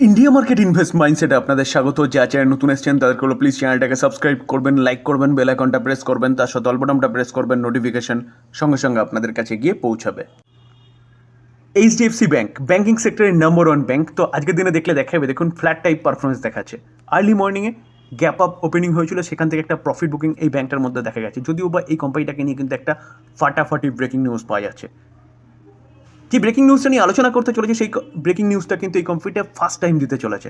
India market invest মাইন্ডসেটে আপনাদের স্বাগত। যা চ্যানেল নতুন এসেছেন, তাদেরকে হলো প্লিজ চ্যানেলটাকে সাবস্ক্রাইব করবেন লাইক করবেন বেল আইকনটা প্রেস করবেন, তার সাথে অল্পটামটা প্রেস করবেন নোটিফিকেশন সঙ্গে সঙ্গে আপনাদের কাছে গিয়ে পৌঁছাবে। এইচডিএফসি ব্যাংক ব্যাংকিং সেক্টরের নাম্বার ওয়ান ব্যাংক তো আজকের দিনে দেখলে দেখা যাবে দেখুন ফ্ল্যাট টাইপ পারফরমেন্স দেখাচ্ছে। আর্লি মর্নিংয়ে গ্যাপ আপ ওপেনিং হয়েছিল, সেখান থেকে একটা প্রফিট বুকিং এই ব্যাংকটার মধ্যে দেখা গেছে। যদিও বা এই কোম্পানিটাকে নিয়ে কিন্তু একটা ফাটাফাটি ব্রেকিং নিউজ পাওয়া যাচ্ছে। যে ব্রেকিং নিউজটা নিয়ে আলোচনা করতে চলেছে, সেই ব্রেকিং নিউজটা কিন্তু এই কোম্পানিটা ফার্স্ট টাইম দিতে চলেছে।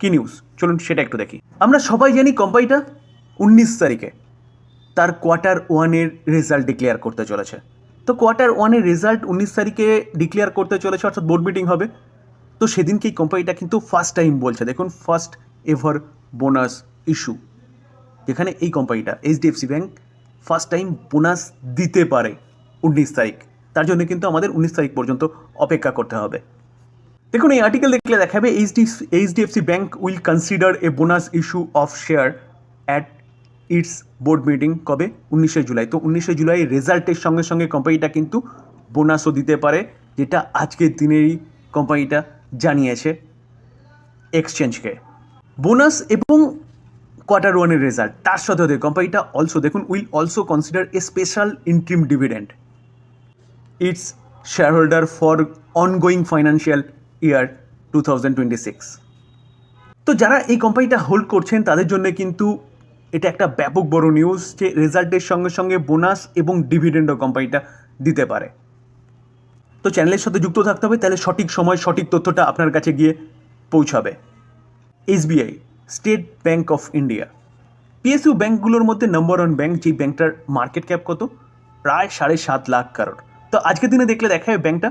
কি নিউজ চলুন সেটা একটু দেখি। আমরা সবাই জানি কোম্পানিটা উনিশ তারিখে তার কোয়ার্টার ওয়ানের রেজাল্ট ডিক্লেয়ার করতে চলেছে। তো কোয়ার্টার ওয়ানের রেজাল্ট উনিশ তারিখে ডিক্লেয়ার করতে চলেছে, অর্থাৎ বোর্ড মিটিং হবে। তো সেদিনকে এই কোম্পানিটা কিন্তু ফার্স্ট টাইম বলছে। দেখুন ফার্স্ট এভার বোনাস ইস্যু যেখানে এই কোম্পানিটা HDFC bank first time bonus দিতে পারে উনিশ তারিখ। তার জন্য কিন্তু আমাদের উনিশ তারিখ পর্যন্ত অপেক্ষা করতে হবে। দেখুন, এই আর্টিকেল দেখলে দেখাবে HD HDFC bank will consider a bonus issue of share at its board meeting কবে? উনিশে জুলাই। তো উনিশে জুলাই রেজাল্টের সঙ্গে সঙ্গে কোম্পানিটা কিন্তু বোনাসও দিতে পারে, যেটা আজকের দিনেরই কোম্পানিটা জানিয়েছে এক্সচেঞ্জকে বোনাস এবং কোয়ার্টার ওয়ানের রেজাল্ট তার সাথে কোম্পানিটা অলসো দেখুন will also consider a special interim dividend ongoing financial year two thousand twenty six তো যারা এই কোম্পানিটা হোল্ড করছেন, তাদের জন্য কিন্তু এটা একটা ব্যাপক বড় নিউজ যে রেজাল্টের সঙ্গে সঙ্গে বোনাস এবং ডিভিডেন্ডও কোম্পানিটা দিতে পারে। তো চ্যানেলের সাথে যুক্ত থাকতে হবে, তাহলে সঠিক সময় সঠিক তথ্যটা আপনার কাছে গিয়ে পৌঁছাবে। SBI State Bank of India PSU ব্যাংকগুলোর মধ্যে নম্বর ওয়ান ব্যাংক যেই ব্যাংকটার মার্কেট ক্যাপ কত? প্রায় সাড়ে সাত লাখ কারোর তো আজকের দিনে দেখলে দেখা যায় ব্যাংকটা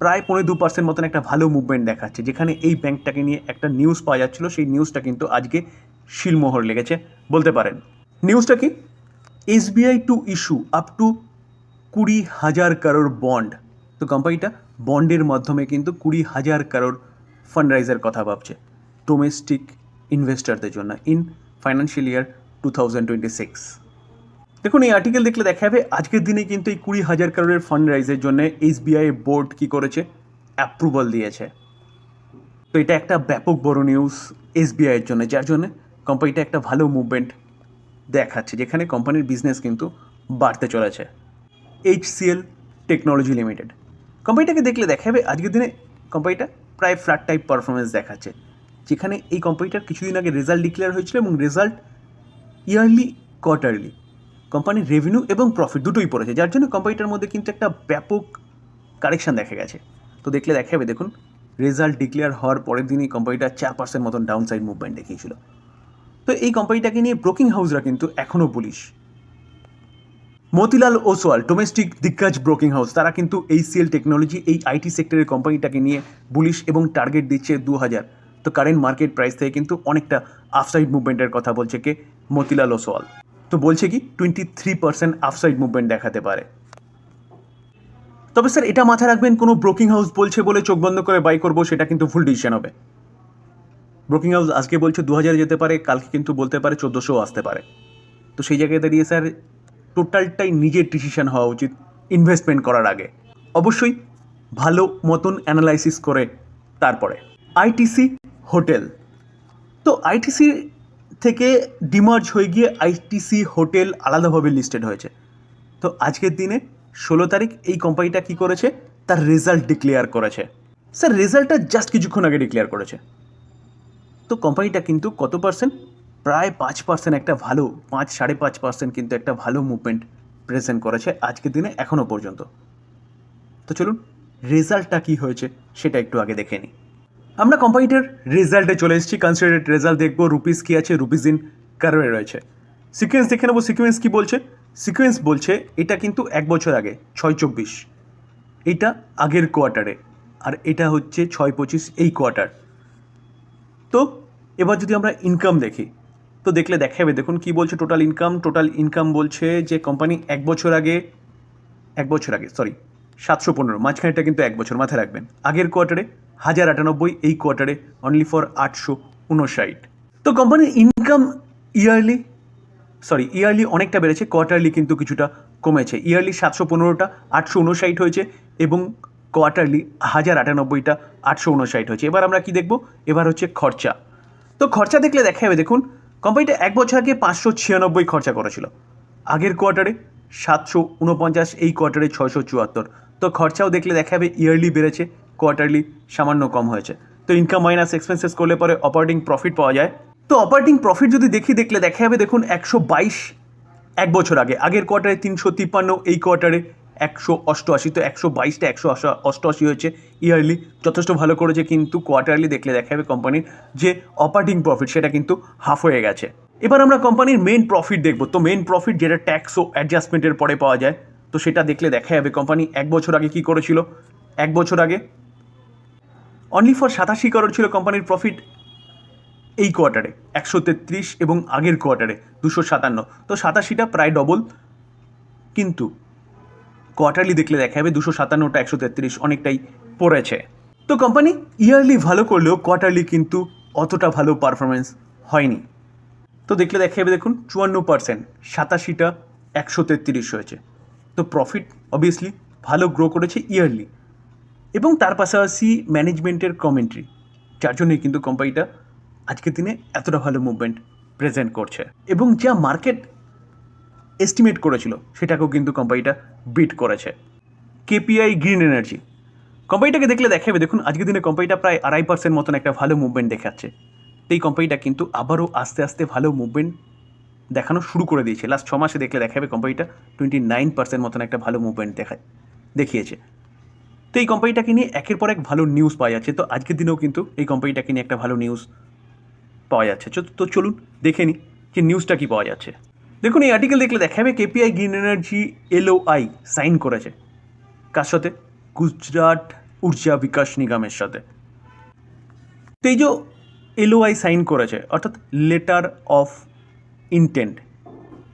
প্রায় পনেরো দু পার্সেন্ট মতন একটা ভালো মুভমেন্ট দেখাচ্ছে, যেখানে এই ব্যাংকটাকে নিয়ে একটা নিউজ পাওয়া যাচ্ছিল, সেই নিউজটা কিন্তু আজকে শিলমোহর লেগেছে, বলতে পারেন। নিউজটা কি? SBI to issue up to কুড়ি হাজার কারোর বন্ড তো কোম্পানিটা বন্ডের মাধ্যমে কিন্তু কুড়ি হাজার কারোর ফান্ডরাইজার কথা ভাবছে ডোমেস্টিক ইনভেস্টারদের জন্য in financial year two thousand twenty six দেখুন, এই আর্টিকেল দেখলে দেখা যাবে আজকের দিনে কিন্তু এই কুড়ি হাজার কারোরের ফান্ড রাইজের জন্য এসবিআই বোর্ড কী করেছে? অ্যাপ্রুভাল দিয়েছে। তো এটা একটা ব্যাপক বড় নিউজ এস এসবিআইয়ের জন্য, যার জন্য কোম্পানিটা একটা ভালো মুভমেন্ট দেখাচ্ছে, যেখানে কোম্পানির বিজনেস কিন্তু বাড়তে চলেছে। এইচ এইচসিএল টেকনোলজি লিমিটেড কোম্পানিটাকে দেখলে দেখা যাবে আজকের দিনে কোম্পানিটা প্রায় ফ্ল্যাট টাইপ পারফরমেন্স দেখাচ্ছে, যেখানে এই কোম্পানিটার কিছুদিন আগে রেজাল্ট ডিক্লেয়ার হয়েছিল এবং রেজাল্ট ইয়ারলি কোয়ার্টারলি কোম্পানির রেভিনিউ এবং প্রফিট দুটোই পড়েছে, যার জন্য কোম্পানিটার মধ্যে কিন্তু একটা ব্যাপক কারেকশান দেখা গেছে। তো দেখলে দেখা যাবে, দেখুন রেজাল্ট ডিক্লেয়ার হওয়ার পরের দিনই কোম্পানিটা চার পার্সেন্ট মতন ডাউন সাইড মুভমেন্ট দেখিয়েছিল। তো এই কোম্পানিটাকে নিয়ে ব্রোকিং হাউসরা কিন্তু এখনও পুলিশ মতিলাল ওসওয়াল ডোমেস্টিক দিগ্গজ ব্রোকিং হাউস তারা কিন্তু এই সিএল টেকনোলজি এই আইটি সেক্টরের কোম্পানিটাকে নিয়ে বুলিশ এবং টার্গেট দিচ্ছে দু হাজার তো কারেন্ট মার্কেট প্রাইস থেকে কিন্তু অনেকটা আফসাইড মুভমেন্টের কথা বলছে কে মতিলাল ওসওয়াল। তো বলছে কি twenty three percent upside movement দেখাতে পারে। তবে স্যার, এটা মাথায় রাখবেন, কোনো ব্রোকিং হাউস বলছে বলে চোখ বন্ধ করে বাই করব, সেটা কিন্তু ফুল ডিসিশন হবে। ব্রোকিং হাউস আজকে বলছে দু হাজার যেতে পারে, কালকে কিন্তু বলতে পারে চোদ্দোশো আসতে পারে। তো সেই জায়গায় দাঁড়িয়ে স্যার টোটালটাই নিজের ডিসিশন হওয়া উচিত ইনভেস্টমেন্ট করার আগে। অবশ্যই ভালো মতন অ্যানালাইসিস করে তারপরে। আইটিসি হোটেল তো আইটিসি থেকে ডিমার্জ হয়ে গিয়ে আইটিসি হোটেল আলাদাভাবে লিস্টেড হয়েছে। তো আজকের দিনে ষোলো তারিখ এই কোম্পানিটা কি করেছে? তার রেজাল্ট ডিক্লেয়ার করেছে। স্যার, রেজাল্টটা জাস্ট কিছুক্ষণ আগে ডিক্লেয়ার করেছে। তো কোম্পানিটা কিন্তু কত পার্সেন্ট? প্রায় পাঁচ পার্সেন্ট একটা ভালো, পাঁচ, সাড়ে পাঁচ পার্সেন্ট কিন্তু একটা ভালো মুভমেন্ট প্রেজেন্ট করেছে আজকের দিনে, এখনও পর্যন্ত। তো চলুন, রেজাল্টটা কী হয়েছে সেটা একটু আগে দেখে নিই। আমরা কোম্পানিটার রেজাল্টে চলে এসেছি কনসিডারেড রেজাল্ট দেখব রুপিস কী আছে রুপিস ইন কারোয়ে রয়েছে। সিকোয়েন্স দেখে নেব সিকোয়েন্স কী বলছে? সিকোয়েন্স বলছে, এটা কিন্তু এক বছর আগে, ছয় চব্বিশ। এটা আগের কোয়ার্টারে আর এটা হচ্ছে ছয় পঁচিশ এই কোয়ার্টার তো, এবার যদি আমরা ইনকাম দেখি, তো দেখলে দেখাবে, দেখুন কী বলছে টোটাল ইনকাম টোটাল ইনকাম বলছে যে কোম্পানি এক বছর আগে, এক বছর আগে সরি সাতশো পনেরো মাঝখানেটা কিন্তু এক বছর, মাথায় রাখবেন। আগের কোয়ার্টারে হাজার আটানব্বই এই কোয়ার্টারে অনলি ফর আটশো উনষাট। তো কোম্পানির ইনকাম ইয়ারলি সরি ইয়ারলি অনেকটা বেড়েছে কোয়ার্টারলি কিন্তু কিছুটা কমেছে। ইয়ারলি সাতশো পনেরোটা আটশো উনষাট হয়েছে এবং কোয়ার্টারলি হাজার আটানব্বইটা আটশো উনষাট হয়েছে। এবার আমরা কি দেখব? এবার হচ্ছে খরচা। তো খরচা দেখলে দেখা যাবে, দেখুন কোম্পানিটা এক বছর আগে পাঁচশো ছিয়ানব্বই খরচা করেছিল। আগের কোয়ার্টারে সাতশো উনপঞ্চাশ, এই কোয়ার্টারে ছয়শো চুয়াত্তর। তো খরচাও দেখলে দেখা যাবে ইয়ারলি বেড়েছে। কোয়ার্টারলি সামান্য কম হয়েছে। তো ইনকাম মাইনাস এক্সপেন্সেস করলে পরে অপারেটিং প্রফিট পাওয়া যায়। তো অপারেটিং প্রফিট যদি দেখি, দেখলে দেখা যাবে, দেখুন একশো বাইশ এক বছর আগে। আগের কোয়ার্টারে তিনশো তিপ্পান্ন, এই কোয়ার্টারে একশো অষ্টআশি। তো একশো বাইশটা একশো অষ্টআশি হয়েছে ইয়ারলি যথেষ্ট ভালো করেছে, কিন্তু কোয়ার্টারলি দেখলে দেখা যাবে কোম্পানির যে অপারেটিং প্রফিট সেটা কিন্তু হাফ হয়ে গেছে। এবার আমরা কোম্পানির মেন প্রফিট দেখব। তো মেন প্রফিট যেটা ট্যাক্স ও অ্যাডজাস্টমেন্টের পরে পাওয়া যায়, তো সেটা দেখলে দেখা যাবে কোম্পানি এক বছর আগে কি করেছিল? এক বছর আগে অনলি ফর সাতাশি করোড় ছিল কোম্পানির প্রফিট এই কোয়ার্টারে একশো তেত্রিশ এবং আগের কোয়ার্টারে দুশো সাতান্ন। তো সাতাশিটা প্রায় ডবল কিন্তু কোয়ার্টারলি দেখলে দেখা যাবে দুশো সাতান্নটা একশো তেত্রিশ অনেকটাই পড়েছে। তো কোম্পানি ইয়ারলি ভালো করলেও কোয়ার্টারলি কিন্তু অতটা ভালো পারফরমেন্স হয়নি। তো দেখলে দেখা যাবে দেখুন, চুয়ান্ন পার্সেন্ট সাতাশিটা একশো তেত্রিশ হয়েছে। তো প্রফিট অবভিয়াসলি ভালো গ্রো করেছে ইয়ারলি এবং তার পাশাপাশি ম্যানেজমেন্টের কমেন্ট্রি যার জন্যই কিন্তু কোম্পানিটা আজকের দিনে এতটা ভালো মুভমেন্ট প্রেজেন্ট করছে। এবং যা মার্কেট এস্টিমেট করেছিল, সেটাকেও কিন্তু কোম্পানিটা বিট করেছে। কেপিআই গ্রিন এনার্জি কোম্পানিটাকে দেখলে দেখাবে, দেখুন আজকের দিনে কোম্পানিটা প্রায় আড়াই পার্সেন্ট মতন একটা ভালো মুভমেন্ট দেখাচ্ছে। এই কোম্পানিটা কিন্তু আবারও আস্তে আস্তে ভালো মুভমেন্ট দেখানো শুরু করে দিয়েছে। লাস্ট ছ মাসে দেখলে দেখাবে কোম্পানিটা টোয়েন্টি নাইন পার্সেন্ট মতন একটা ভালো মুভমেন্ট দেখায় দেখিয়েছে। তো এই কোম্পানিটাকে নিয়ে একের পর এক ভালো নিউজ পাওয়া যাচ্ছে। তো আজকের দিনেও কিন্তু এই কোম্পানিটাকে নিয়ে একটা ভালো নিউজ পাওয়া যাচ্ছে। তো চলুন দেখে নিই যে নিউজটা কি পাওয়া যাচ্ছে। দেখুন, এই আর্টিকেল দেখলে দেখাবে KPI green energy LOI sign করেছে। কার সাথে? গুজরাট ঊর্জা বিকাশ নিগমের সাথে। তো এই যে এলওআই সাইন করেছে, অর্থাৎ লেটার অফ ইন্টেন্ট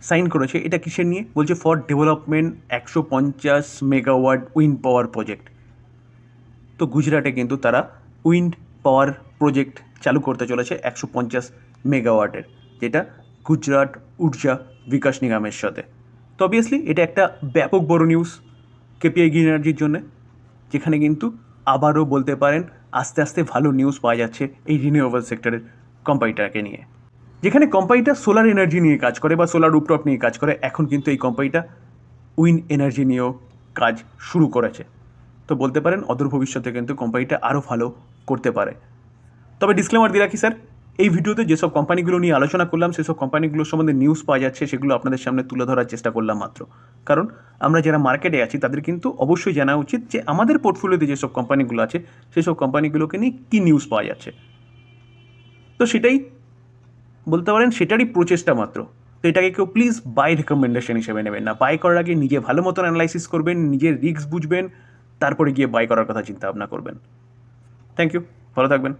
সাইন করেছে, এটা কিসের নিয়ে? বলছে ফর ডেভেলপমেন্ট একশো পঞ্চাশ মেগাওয়াট উইন্ড পাওয়ার প্রজেক্ট তো গুজরাটে কিন্তু তারা উইন্ড পাওয়ার প্রজেক্ট চালু করতে চলেছে একশো পঞ্চাশ মেগাওয়াটের, যেটা গুজরাট ঊর্জা বিকাশ নিগমের সাথে। তো অবভিয়াসলি এটা একটা ব্যাপক বড় নিউজ কেপিআই গ্রিন এনার্জির জন্য, যেখানে কিন্তু আবারও বলতে পারেন আস্তে আস্তে ভালো নিউজ পাওয়া যাচ্ছে এই রিনিউয়েবল সেক্টরের কোম্পানিটাকে নিয়ে। যেখানে কোম্পানিটা সোলার এনার্জি নিয়ে কাজ করে বা সোলার রুপটপ নিয়ে কাজ করে, এখন কিন্তু এই কোম্পানিটা উইন এনার্জি নিয়েও কাজ শুরু করেছে। তো বলতে পারেন অদূর ভবিষ্যতে কিন্তু কোম্পানিটা আরও ভালো করতে পারে। তবে ডিসক্লেমার দিয়ে রাখি স্যার এই ভিডিওতে যেসব কোম্পানিগুলো নিয়ে আলোচনা করলাম, সেসব কোম্পানিগুলোর সম্বন্ধে নিউজ পাওয়া যাচ্ছে, সেগুলো আপনাদের সামনে তুলে ধরার চেষ্টা করলাম মাত্র। কারণ আমরা যারা মার্কেটে আছি, তাদের কিন্তু অবশ্যই জানা উচিত যে আমাদের পোর্টফোলিওতে যেসব কোম্পানিগুলো আছে, সেসব কোম্পানিগুলোকে নিয়ে কী নিউজ পাওয়া যাচ্ছে। তো সেটাই বলতে পারেন, সেটারই প্রচেষ্টা মাত্র। তো এটাকে কেউ প্লিজ বাই রেকমেন্ডেশন হিসেবে নেবেন না। বাই করার আগে নিজে ভালো মতন অ্যানালাইসিস করবেন, নিজের রিস্ক বুঝবেন তারপরে গিয়ে বাই করার কথা চিন্তা ভাবনা করবেন। থ্যাংক ইউ ভালো থাকবেন।